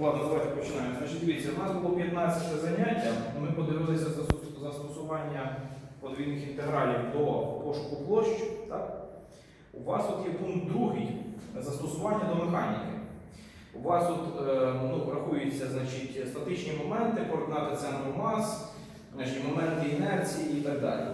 Ладно, давайте починаємо. Значить, дивіться, у нас було 15 заняття. Ми подивилися застос- застосування подвійних інтегралів до пошуку площ. Так? У вас тут є пункт другий застосування до механіки. У вас тут е, ну, рахуються значить, статичні моменти, координати центру мас, значить, моменти інерції і так далі.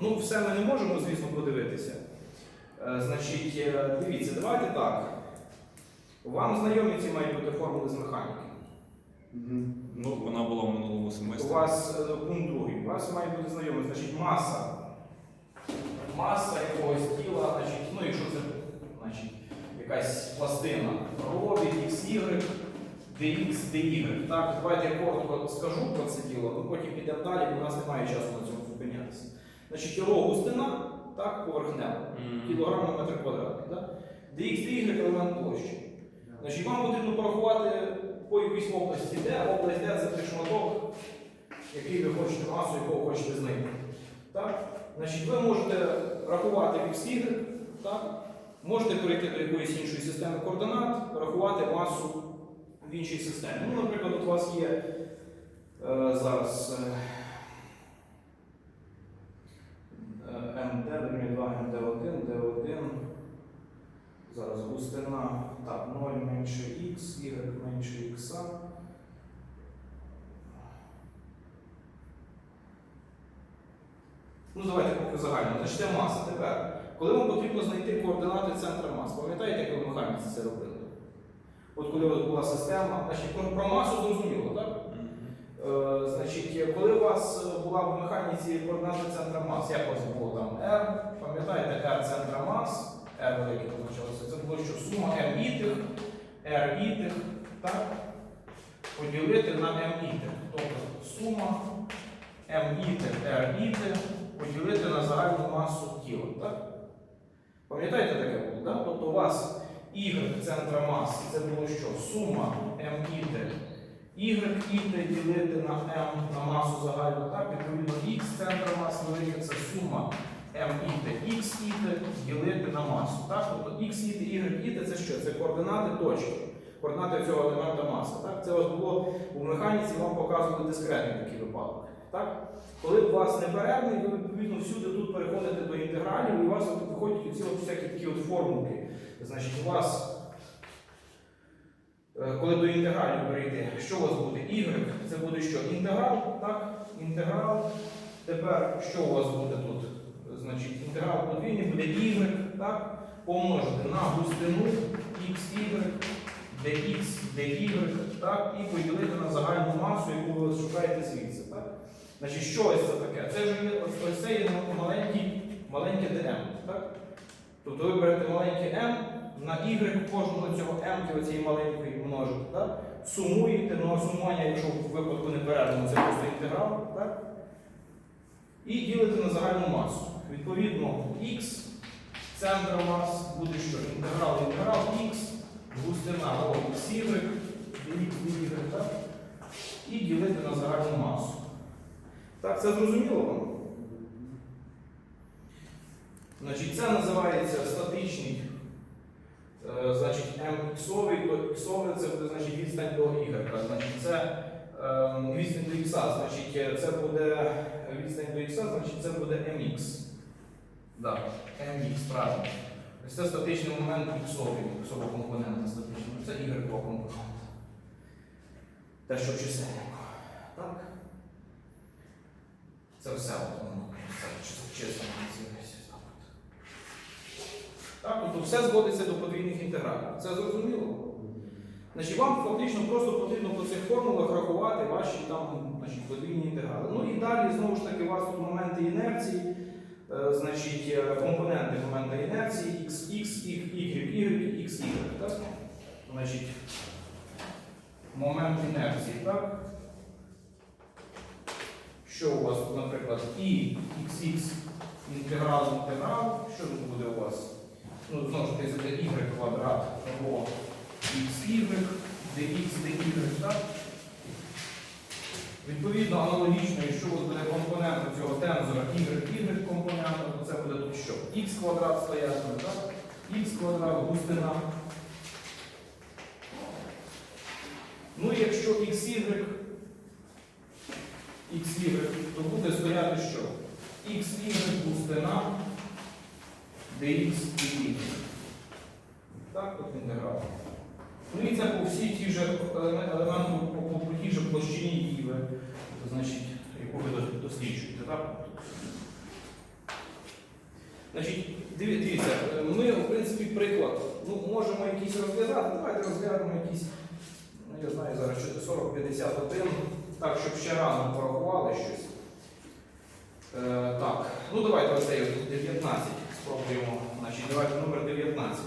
Ну, все ми не можемо, звісно, подивитися. Е, Значить, е, дивіться, давайте так. Вам знайомі ці мають бути формули з механіки. Ну, вона була в минулому У семестрі. вас е, пункт другий. У вас має бути знайомий, значить, маса. Маса якогось тіла, значить, ну якщо це значить, якась пластина, від XY, dx, dy. Так, давайте я коротко скажу про це діло, ну потім підемо далі, бо у нас немає часу на цьому зупинятися. Значить, ρ густина, так, поверхнева, Мгм. кілограм на метр квадратний. Так? dx, dy елемент площі. Значить, вам потрібно порахувати по якійсь області, де область, де це той шматок, який ви хочете, масу якого хочете знайти. Так? Значить, ви можете рахувати x, так? можете перейти до якоїсь іншої системи координат, рахувати масу в іншій системі. Ну, наприклад, у вас є е, зараз е, МД, дорівнює 2 МД1, Д1. Зараз густина. Так, 0 менше х, y менше х. Ну, давайте поки загально. Значить, маса. Тепер, коли вам потрібно знайти координати центра мас, пам'ятаєте, як ви в механіці це робили? От коли у вас була система, значить, про- масу зрозуміло, так? Е, значить, коли у вас була в механіці координати центра мас, як у вас було там R, пам'ятаєте, R центра мас, R велике позначалося, це було що сума M ітих, R ітих, так? Поділити на M ітих. Тобто сума M ітих, R ітих поділити на загальну масу тіла. Так? Пам'ятаєте таке було? Так? Тобто у вас Y центра мас, це було що? Сума M ітих Y іте ділити на m на масу загальну, так, відповідно x центра мас велика це сума m іте, x іте ділити на масу. Так? Тобто x іте, y іте це що? Це координати точки, координати цього елемента маси. Так? Це от було у механіці, вам показували дискретний такий випадок. Так? Коли у вас неперервний, ви відповідно всюди тут переходите до інтегралів, і у вас от виходять от всякі такі от формулки. Значить, у вас Е, коли до інтегралів перейти, що у вас буде? Y, це буде що? Інтеграл, так? Інтеграл. Тепер що у вас буде тут? Значить, інтеграл подвійний буде y, так? Помножити на густину xy, dx, dy, так? І поділити на загальну масу, яку ви шукаєте звідси. Так? Значить, що ось це таке? Це вже є, ось, це є маленький, маленьке dm, так? Тобто ви берете маленьке m, на y кожного цього m оцієї маленької множите, так? сумуєте, ну а сумування, якщо в випадку не передано, це просто інтеграл, так? і ділите на загальну масу. Відповідно, x центр мас буде що? Інтеграл, інтеграл x, густина о, xy, dx, так? і ділити на загальну масу. Так, це зрозуміло вам? Значить, це називається статичний Е, значить, м-іксовий, то іксовий це буде значить, відстань до y. Значить, це е, відстань до x, значить, е, це буде відстань до x, значить це буде mx. Да, mx, правильно. Ось це статичний момент іксовий, іксового компонента статичного. Це y компонент. Те, що в. Так? Це все от воно. Чисто. Так, тобто все зводиться до подвійних інтегралів. Це зрозуміло? Значить, вам фактично просто потрібно по цих формулах рахувати ваші там, значить, подвійні інтеграли. Ну і далі, знову ж таки, у вас тут моменти інерції, значить, е, компоненти моменту інерції, x, x, y, y, x, y. Так? Значить, момент інерції, так? Що у вас наприклад, і xx інтеграл, інтеграл, що тут буде у вас? ну, знову ж таки, це y квадрат або xy, dx, dy, так? Відповідно, аналогічно, якщо у вас буде компонент цього тензора y, y компоненту, то це буде тут що? x квадрат стоятиме, так? x квадрат, густина. Ну і якщо XY, XY, то буде стояти що? XY густина, dx y. Так, от інтеграл. Ну і по всій тій же елеме- елементу, по, по, тій же площині, які ви, значить, яку ви досліджуєте, так? Значить, дивіться, ми, в принципі, приклад, ну, можемо якийсь розв'язати, давайте розглянемо якийсь, ну, я знаю, зараз що це 40-51, так, щоб ще разом порахували щось. Е, так, ну давайте оцей 19 спробуємо. Значить, давайте номер 19.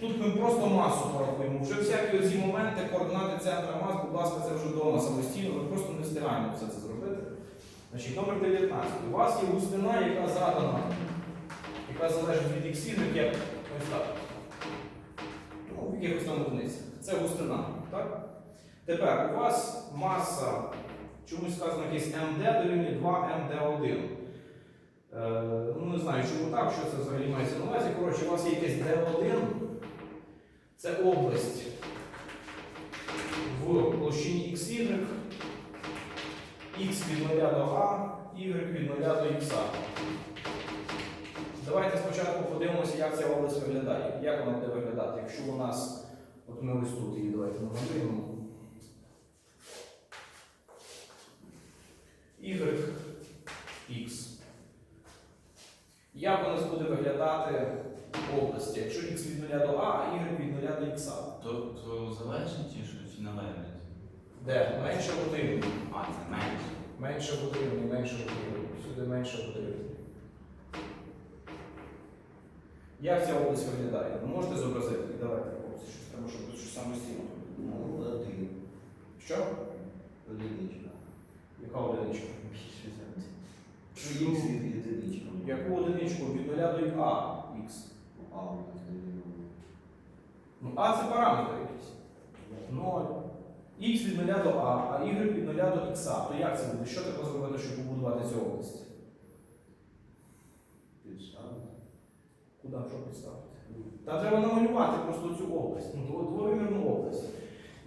Тут ми просто масу порахуємо. Вже всякі оці моменти, координати центра мас, будь ласка, це вже вдома самостійно, ми просто не встигаємо все це зробити. Значить, номер 19. У вас є густина, яка задана, яка залежить від іксів, як ось так. Ну, в якихось там одиницях. Це густина. Так? Тепер у вас маса, чомусь сказано якийсь МД дорівнює 2 МД1. Е, ну, не знаю, чому так, що це взагалі мається на увазі. Коротше, у вас є якесь D1, це область в площині XY, X від 0 до А, Y від 0 до X. Давайте спочатку подивимося, як ця область виглядає. Як вона буде виглядати, якщо у нас, от ми ось тут її давайте намалюємо. Y, X. Як у нас буде виглядати області, якщо X від 0 до А, а Y від 0 до X? Тобто залежить ті, що чи належить? Де? Менше потрібно. А, це менше. Менше потрібно, менше потрібно. Сюди менше потрібно. Як ця область виглядає? Ви можете зобразити? Давайте, хлопці, щось треба, щоб тут щось самостійно. Ну, один. Що? Одиничка. Яка одиничка? Більше Що від одиничка? Яку одиничку від 0 до А, Х? А у нас дорівнює. Ну, А це параметр якийсь. 0. Х від 0 до А, а Y від 0 до Х. То як це буде? Що треба зробити, щоб побудувати цю область? Підставити. Куди що підставити? Та треба намалювати просто цю область, ну, дво- двовимірну область.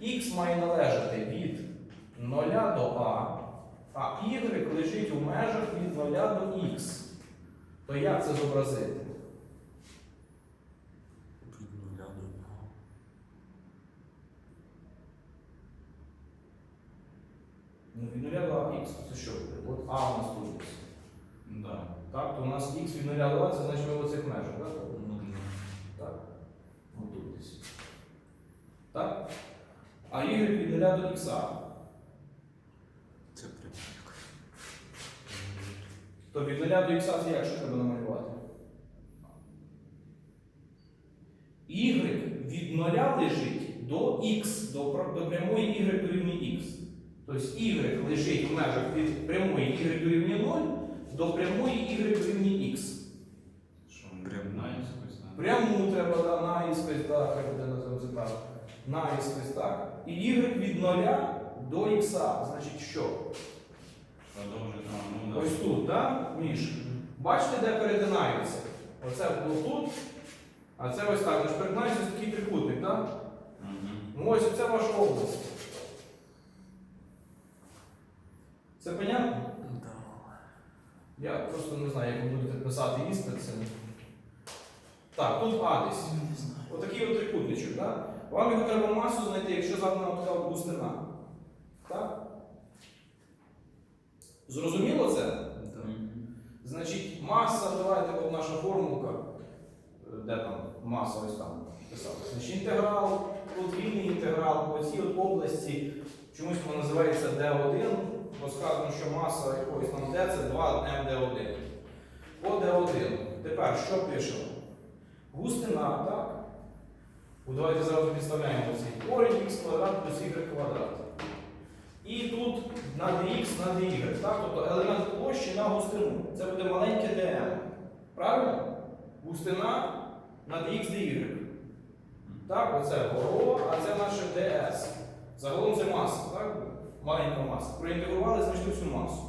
Х має належати від 0 до А, а Y лежить у межах від 0 до Х. То як це зобразити? Ну, від 0 до х, це що буде? От А у нас тут. Да. Так, то у нас х від 0 до А, це значить ми в оцих межах, так? Ну, Так. Отут десь. Так? А y від 0 до х. Це прямик. То від 0 до х це як що треба намалювати? Y від 0 лежить до х, до, до прямої y дорівнює х. Тобто y лежить в межах від прямої y дорівнює 0 до прямої y х. Прям. наїскось, так? Пряму треба да, наїскось, так, хай буде так. Наїскось, так. І y від 0 до х. Значить що? Так, Міш? Бачите, де перетинаються? Оце було тут, а це ось так. Тож перетинається такий трикутник, так? Ну ось це ваша область. Це понятно? Я просто не знаю, як ви будете писати іспит. Це. Так, тут А десь. Отакий от трикутничок, так? Вам його треба масу знайти, якщо задана така густина. Так? Зрозуміло це? Значить, маса, давайте от наша формулка. Е, Де там маса ось там писалася. Значить, інтеграл, подвійний інтеграл по цій от області, чомусь воно називається D1, бо сказано, що маса якоїсь там D це 2 md1. По D1. Тепер що пишемо? Густина, так? Давайте зразу підставляємо цей корінь х квадрат плюс y квадрат. І тут на dx, на dy? Тобто елемент площі на густину. Це буде маленьке dm. Правильно? Густина на dx dy. Так, оце ГО, а це наше ds. Загалом це маса, так? Маленька маса. Проінтегрували знайшли всю масу.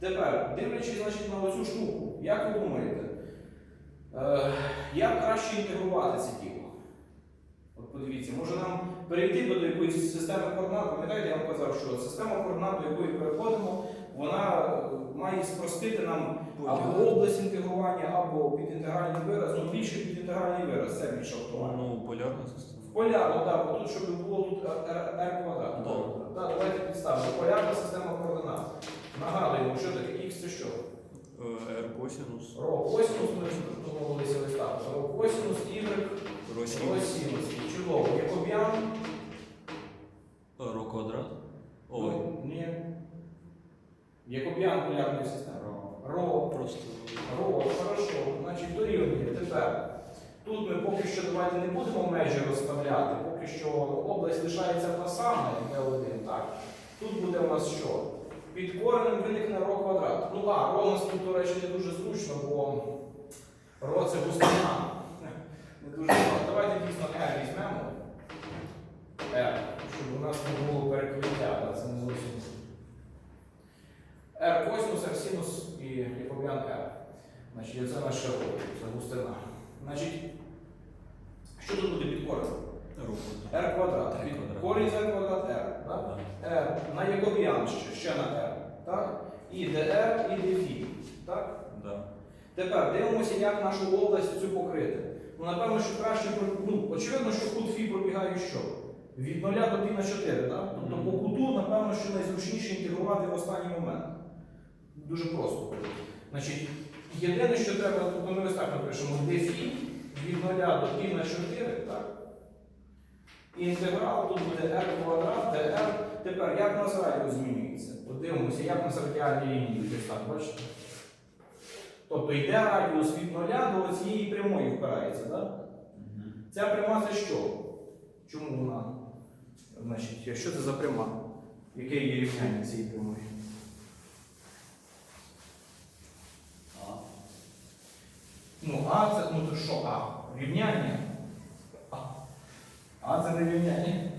Тепер, дивлячись значить, на оцю штуку, як ви думаєте, е, як краще інтегрувати це тіло? Подивіться, може нам перейти до якоїсь системи координат. Пам'ятаєте, я вам казав, що система координат, до якої переходимо, вона е, має спростити нам або область інтегрування, або підінтегральний вираз, ну більше підінтегральний вираз, це більше автоматика. Ну, полярна система. Полярно, так, бо тут, щоб було тут r, r квадрат. Давайте підставимо. Полярна система координат. Нагадуємо, що таке x це що? Е, R косинус, Ро косинус, ми домовилися так. Ро косинус, росінус. Чудово. Якоб'ян? ро. Ой, Ну, Ні. Якоб'ян полярної системи. Ро. просто Ро, хорошо. Значить, дорівнює. Тепер. Тут ми поки що давайте не будемо межі розставляти, поки що область лишається та сама, як Д1, так? Тут буде у нас що? Під коренем виникне ро квадрат. Ну а, ро у нас тут, до речі, не дуже зручно, бо ро це густина. Не дуже зручно. Давайте дійсно R візьмемо. R, щоб у нас не було перекриття, да, це не зовсім. R косинус, R синус і якоб'ян R. Значить, це наше ро, це густина. Значить, що тут буде під коренем? R квадрат. Корінь з R квадрат R. Так? R на якоб'ян ще, ще на R. Так? І dr, і dφ. Так? Да. Тепер дивимося, як нашу область цю покрити ну напевно, що краще ну, очевидно, що кут Фі пробігає що? Від 0 до пі на 4. так? Тобто по куту, напевно, що найзручніше інтегрувати в останній момент. Дуже просто. Значить, Єдине, що треба, тобто ми ось так напишемо, де Фі від 0 до пі на 4. так? Інтеграл тут буде r квадрат, dr. Тепер як у нас радіус змінюється? Подивимося, як у нас радіальні лінії, так, бачите? Тобто йде радіус від 0 до цієї прямої впирається, так? Ця пряма це що? Чому вона? Значить, що це за пряма? Яке її рівняння цієї прямої? А. Ну, А це, ну то що А? Рівняння? А. А це не рівняння.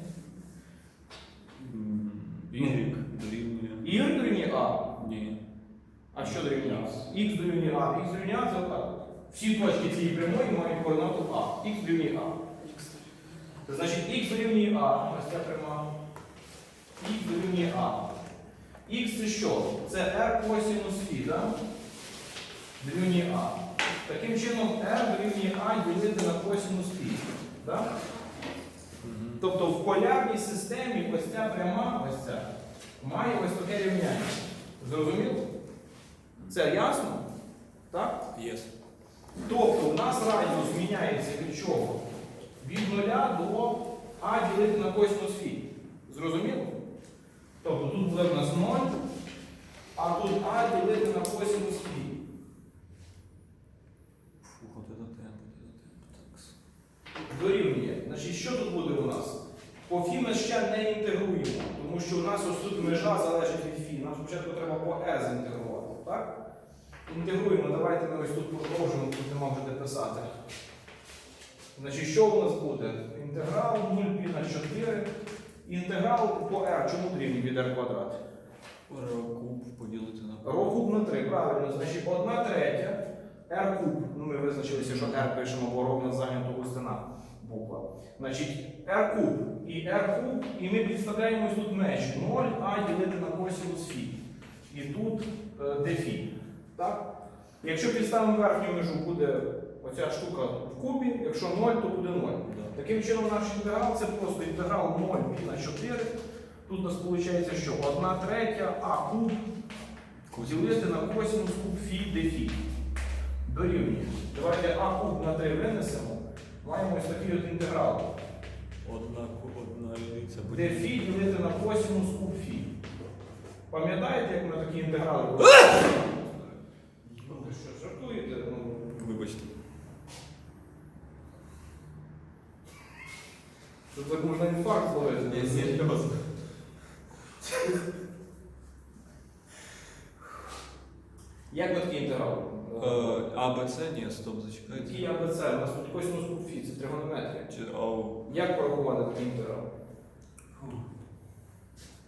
М, Y дорівнює. Y дорівнює А. Ні. А що дорівнює А? Х дорівнює А. Х дорівнює А це отак. Всі точки цієї прямої мають координату А. Х дорівнює А. Значить, х дорівнює А. Ось ця пряма. Х дорівнює А. Х це що? Це r косинус фі, так? Дорівнює А. Таким чином r дорівнює А ділити на косинус фі. Так? Мгм. Тобто в полярній системі ось ця пряма, ось ця, має ось таке рівняння. Зрозуміло? Це ясно? Так? Єс. Тобто в нас радіус зміняється від чого? Від 0 до А ділити на косинус фі. Зрозуміло? Тобто тут буде в нас 0, а тут А ділити на косинус фі. Дорівнює. Значить, що тут буде у нас? По фі ми ще не інтегруємо, тому що у нас ось тут межа залежить від фі. Нам спочатку треба по r зінтегрувати. Так? Інтегруємо, давайте ми ось тут продовжимо, тут нема вже де писати. Значить, що у нас буде? Інтеграл 0 пі на 4. Інтеграл по r, чому дорівнює від r квадрат? Ро куб поділити на Ро куб на 3, правильно. Значить, 1 третя r куб. Ну, ми визначилися, що r пишемо, бо ровно зайнято густина буква. Значить, r куб і r куб, і ми підставляємо ось тут межі 0, а ділити на косинус фі. І тут е, де фі. Так? Якщо підставимо верхню межу, буде оця штука в кубі, якщо 0, то буде 0. Да. Таким чином наш інтеграл це просто інтеграл 0 пі на 4. Тут у нас виходить, що 1 третя а куб Поділити на косинус куб фі де фі. Дорівнює. Давайте а куб на 3 винесемо. Маємо ось такий от інтеграл. Одна, одна одиниця Де фі ділити на косинус куб фі. Пам'ятаєте, як ми такі інтеграли були? Ви що, жартуєте? Ну, Вибачте. Що так можна інфаркт зловити? Я серйозно. Як ми такий інтеграл? Е, А, Б, С, ні, стоп, зачекайте. Який АБЦ? У нас тут косинус куб фі, це тригонометрія. Чи, Як порахувати такий інтеграл?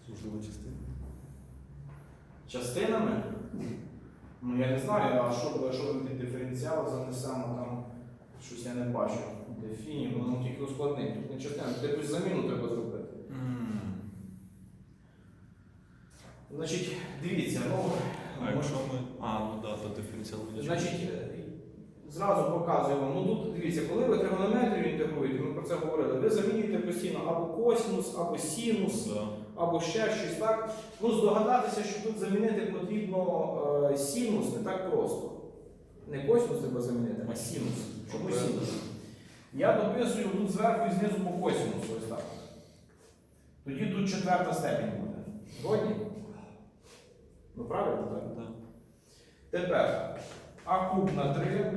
можливо, частина. Частинами? Ну я не знаю, а що, що ми під диференціал занесемо там, щось я не бачу. Дефіні, воно тільки ускладнить. Тут не частина, тут якусь заміну треба зробити. Значить, дивіться, ну, А якщо ми. А, ну да, то диференціал буде. значить, зразу показую вам. Ну тут дивіться, коли ви тригонометрію інтегруєте, ми про це говорили, ви замінюєте постійно або косинус, або синус, Да. Або ще щось так. Ну, здогадатися, що тут замінити потрібно е, синус не так просто. Не косинус треба замінити, а синус. Чому синус? Я дописую тут зверху і знизу по косинусу ось так. Тоді тут четверта степінь буде. Згодні? Ну правильно, так? Да. Тепер А куб на 3,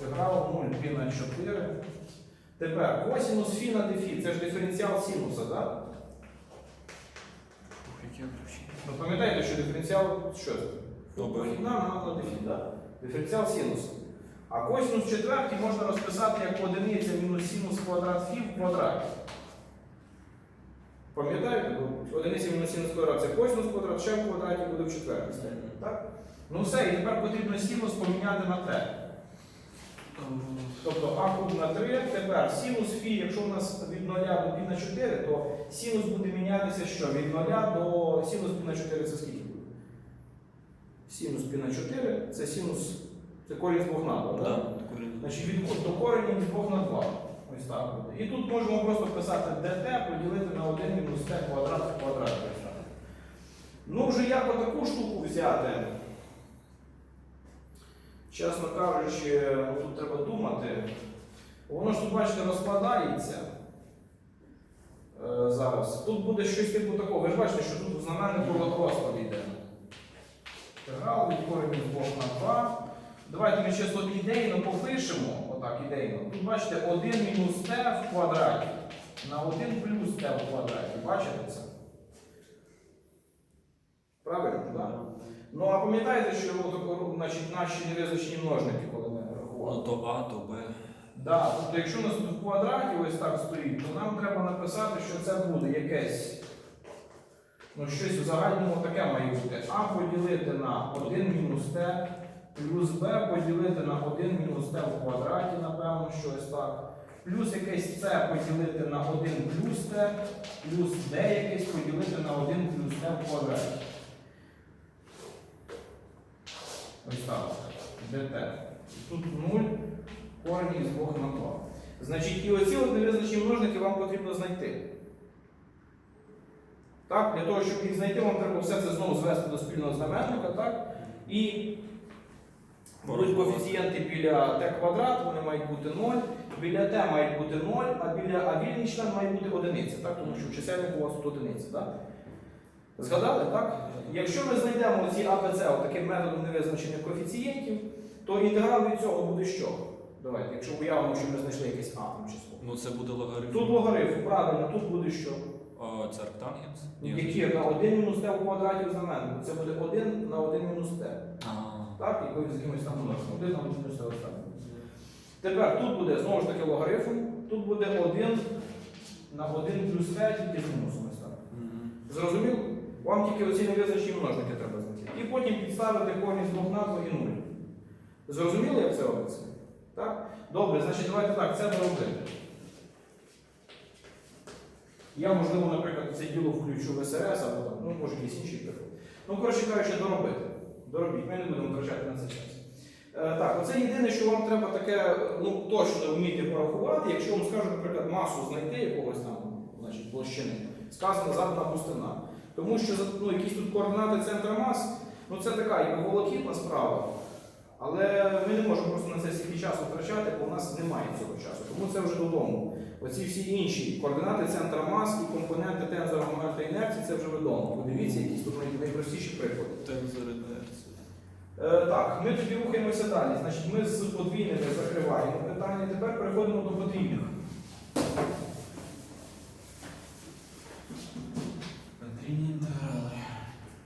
інтеграл 0 пі на 4. Тепер косинус фі на дефі, це ж диференціал синуса, так? Яке включення? Ну пам'ятаєте, що диференціал що це? Похідна на на дефі. Диференціал синуса. А косинус четвертий можна розписати як одиниця мінус синус квадрат фі в квадраті. Пам'ятаєте? Одиниця мінус синус квадрат це косинус квадрат, ще в квадраті буде в четвертій степені. Так? Ну все, і тепер потрібно синус поміняти на те. Тобто а куб на 3, тепер синус фі, якщо у нас від 0 до пі на 4, то синус буде мінятися що? Від 0 до синус пі на 4 це скільки буде? Синус пі на 4 це синус, це корінь з 2 на 2, Да, так? Значить від до корення від 2 на 2. Ось так буде. І тут можемо просто писати dt поділити на 1 мінус t квадрат в квадраті. Ну вже як отаку штуку взяти. Чесно кажучи, тут треба думати. Воно ж тут, бачите, розкладається е, зараз. Тут буде щось типу такого. Ви ж бачите, що тут знаменнику розклад йде. Інтеграл від кореню з 2 на 2. Давайте ми ще собі ідейно попишемо. Отак, ідейно. Тут бачите 1 мінус t в квадраті на 1 плюс t в квадраті. Бачите це? Правильно, так? Да? Ну а пам'ятаєте, що отако, значить, наші невизначені множники, коли ми Ну, то А, то Б. Да, тобто, якщо у нас тут в квадраті ось так стоїть, то нам треба написати, що це буде якесь. Ну, щось в загальному таке має бути. А поділити на 1 мінус t плюс b поділити на 1 мінус t в квадраті, напевно, щось так. Плюс якесь c поділити на 1 плюс t, плюс d якесь поділити на 1 плюс t в квадраті. Так. dt. Тут 0 корені із 2 на 2. Значить, і оці от невизначені множники вам потрібно знайти. Так, для того, щоб їх знайти, вам треба все це знову звести до спільного знаменника, так? І будуть коефіцієнти біля t квадрат, вони мають бути 0, біля t мають бути 0, а біля а вільний член має бути одиниця, так? тому що в чисельнику у вас тут одиниця. Так? Згадали, так? Якщо ми знайдемо ці АБЦ таким методом невизначених коефіцієнтів, то інтеграл від цього буде що? Давайте, якщо уявимо, що ми знайшли якесь атом число. Ну це буде логарифм. Тут логарифм, правильно, тут буде що? О, це арктангенс? Які на 1 мінус t у квадраті в знаменнику. Це буде 1 на 1 мінус t. Так, і ви з якимось там множимо. 1 на 1 мінус t так. Тепер тут буде знову ж таки логарифм, тут буде 1 на 1 плюс t тільки з мінусом ось так. Вам тільки оці невизначені множники треба знайти. І потім підставити корінь з 2 на 2 і 0. Зрозуміли, як це робиться? Так? Добре, значить давайте так, це доробити. Я, можливо, наприклад, це діло включу в СРС або там, ну, може якийсь інший приклад. Ну, коротше кажучи, доробити. Доробіть, ми не будемо втрачати на це час. Е, так, оце єдине, що вам треба таке, ну, точно вміти порахувати, якщо вам скажуть, наприклад, масу знайти якогось там, значить, площини, сказана задана пустина. Тому що ну, якісь тут координати центра мас, ну це така і волокітна справа. Але ми не можемо просто на це стільки часу втрачати, бо у нас немає цього часу. Тому це вже додому. Оці всі інші координати центра мас і компоненти тензора моменту інерції це вже відомо. Подивіться, якісь тут найпростіші приклади. Тензор інерції. Е, так, ми тоді рухаємося далі. Значить, ми з подвійними закриваємо питання. Тепер переходимо до подвійних.